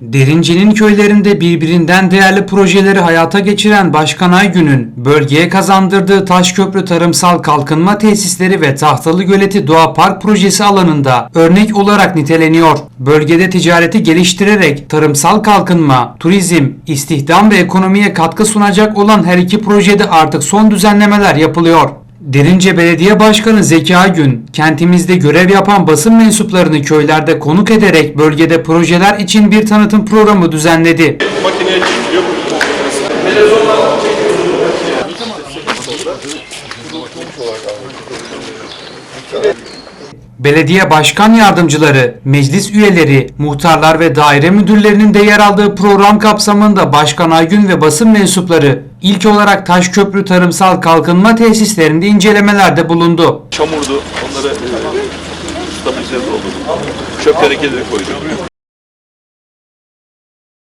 Derince'nin köylerinde birbirinden değerli projeleri hayata geçiren Başkan Aygün'ün bölgeye kazandırdığı Taşköprü Tarımsal Kalkınma Tesisleri ve Tahtalı Göleti Doğa Park projesi alanında örnek olarak niteleniyor. Bölgede ticareti geliştirerek tarımsal kalkınma, turizm, istihdam ve ekonomiye katkı sunacak olan her iki projede artık son düzenlemeler yapılıyor. Derince Belediye Başkanı Zeki Aygün, kentimizde görev yapan basın mensuplarını köylerde konuk ederek bölgede projeler için bir tanıtım programı düzenledi. Belediye başkan yardımcıları, meclis üyeleri, muhtarlar ve daire müdürlerinin de yer aldığı program kapsamında Başkan Aygün ve basın mensupları ilk olarak Taşköprü Tarımsal Kalkınma Tesislerinde incelemelerde bulundu. Çamurdu. Onları stabilize olduk. Çöp tenekeleri koyduk.